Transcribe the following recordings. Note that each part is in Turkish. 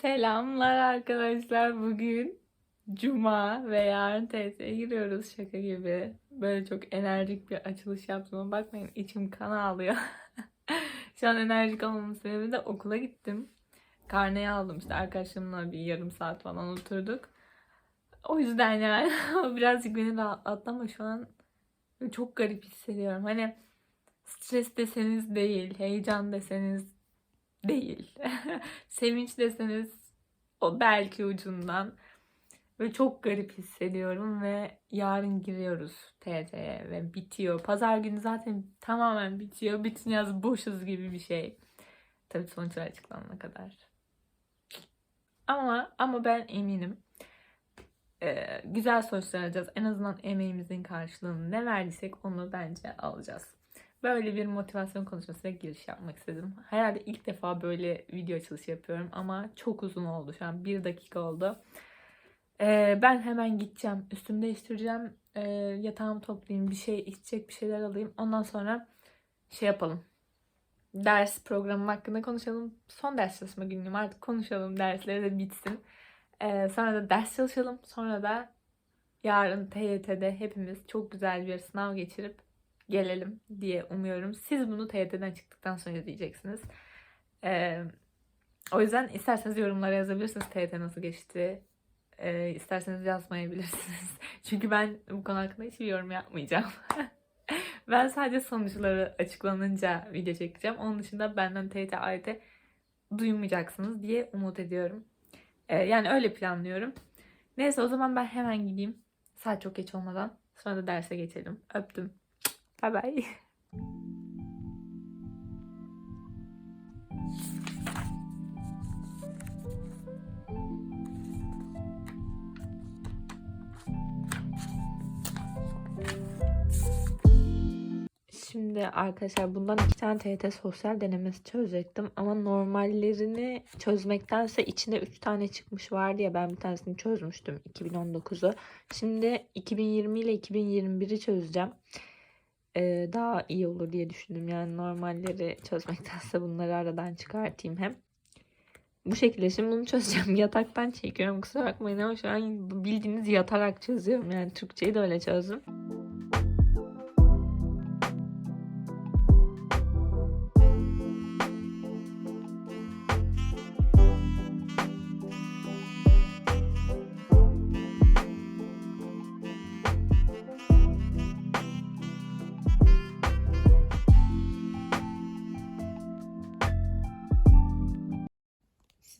Selamlar arkadaşlar. Bugün Cuma ve yarın TS'ye giriyoruz şaka gibi. Böyle çok enerjik bir açılış yaptığıma bakmayın içim kan ağlıyor. Şu an enerjik olmamın sebebi de okula gittim. Karneyi aldım işte arkadaşlarımla bir yarım saat falan oturduk. O yüzden yani birazcık beni rahatlattı ama şu an çok garip hissediyorum. Hani stres deseniz değil, heyecan deseniz değil. Sevinç deseniz o belki ucundan. Ve çok garip hissediyorum ve yarın giriyoruz TT'ye ve bitiyor. Pazar günü zaten tamamen bitiyor. Bütün yaz boşuz gibi bir şey. Tabii sonuçlar açıklanana kadar. Ama ama ben eminim. Ee, güzel sonuçlar alacağız. En azından emeğimizin karşılığını ne verdiysek onu bence alacağız. Böyle bir motivasyon konuşmasına giriş yapmak istedim. Herhalde ilk defa böyle video açılışı yapıyorum ama çok uzun oldu. Şu an bir dakika oldu. Ee, ben hemen gideceğim. Üstümü değiştireceğim. Ee, yatağımı toplayayım. Bir şey içecek bir şeyler alayım. Ondan sonra şey yapalım. Ders programı hakkında konuşalım. Son ders çalışma günüm artık konuşalım. Dersleri de bitsin. Ee, sonra da ders çalışalım. Sonra da yarın TYT'de hepimiz çok güzel bir sınav geçirip gelelim diye umuyorum. Siz bunu TYT'den çıktıktan sonra diyeceksiniz. Ee, o yüzden isterseniz yorumlara yazabilirsiniz TYT nasıl geçti. Ee, isterseniz yazmayabilirsiniz. Çünkü ben bu konu hakkında hiçbir yorum yapmayacağım. ben sadece sonuçları açıklanınca video çekeceğim. Onun dışında benden TYT AYT duymayacaksınız diye umut ediyorum. Ee, yani öyle planlıyorum. Neyse o zaman ben hemen gideyim. Saat çok geç olmadan. Sonra da derse geçelim. Öptüm. Bye bye. Şimdi arkadaşlar bundan iki tane TYT sosyal denemesi çözecektim ama normallerini çözmektense içinde üç tane çıkmış var diye ben bir tanesini çözmüştüm 2019'u. Şimdi 2020 ile 2021'i çözeceğim. Daha iyi olur diye düşündüm. Yani normalleri çözmektense bunları aradan çıkartayım hem. Bu şekilde şimdi bunu çözeceğim. Yataktan çekiyorum kusura bakmayın ama şu an bildiğiniz yatarak çözüyorum. Yani Türkçeyi de öyle çözdüm.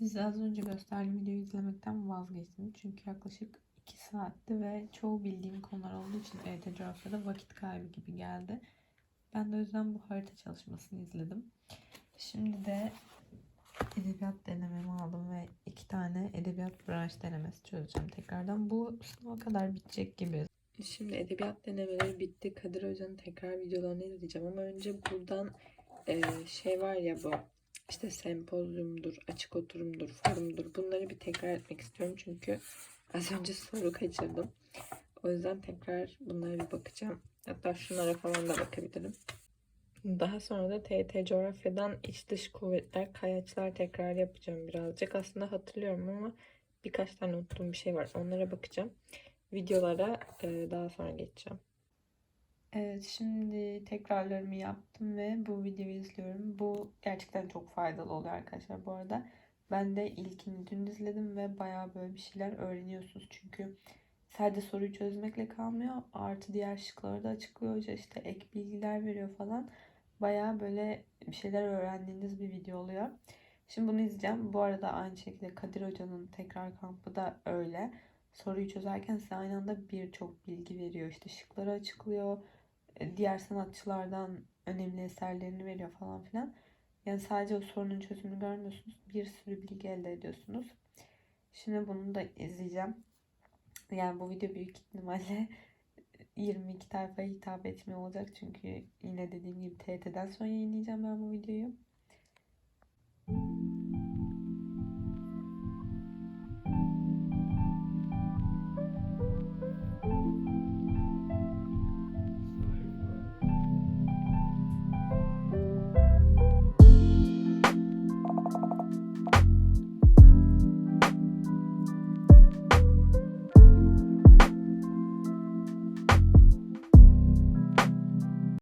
Size az önce gösterdiğim videoyu izlemekten vazgeçtim. Çünkü yaklaşık 2 saatti ve çoğu bildiğim konular olduğu için EYT coğrafyada vakit kaybı gibi geldi. Ben de o yüzden bu harita çalışmasını izledim. Şimdi de edebiyat denememi aldım ve iki tane edebiyat branş denemesi çözeceğim tekrardan. Bu sınava kadar bitecek gibi. Şimdi edebiyat denemeleri bitti. Kadir Hoca'nın tekrar videolarını izleyeceğim ama önce buradan e, şey var ya bu işte sempozyumdur, açık oturumdur, forumdur. Bunları bir tekrar etmek istiyorum çünkü az önce soru kaçırdım. O yüzden tekrar bunlara bir bakacağım. Hatta şunlara falan da bakabilirim. Daha sonra da TT coğrafyadan iç dış kuvvetler, kayaçlar tekrar yapacağım birazcık. Aslında hatırlıyorum ama birkaç tane unuttuğum bir şey var. Onlara bakacağım. Videolara daha sonra geçeceğim. Evet şimdi tekrarlarımı yaptım ve bu videoyu izliyorum. Bu gerçekten çok faydalı oluyor arkadaşlar bu arada. Ben de ilkini dün izledim ve baya böyle bir şeyler öğreniyorsunuz. Çünkü sadece soruyu çözmekle kalmıyor. Artı diğer şıkları da açıklıyor hoca işte ek bilgiler veriyor falan. Baya böyle bir şeyler öğrendiğiniz bir video oluyor. Şimdi bunu izleyeceğim. Bu arada aynı şekilde Kadir Hoca'nın tekrar kampı da öyle. Soruyu çözerken size aynı anda birçok bilgi veriyor. İşte şıkları açıklıyor diğer sanatçılardan önemli eserlerini veriyor falan filan. Yani sadece o sorunun çözümünü görmüyorsunuz. Bir sürü bilgi elde ediyorsunuz. Şimdi bunu da izleyeceğim. Yani bu video büyük ihtimalle 22 tayfaya hitap etmiyor olacak. Çünkü yine dediğim gibi TT'den sonra yayınlayacağım ben bu videoyu.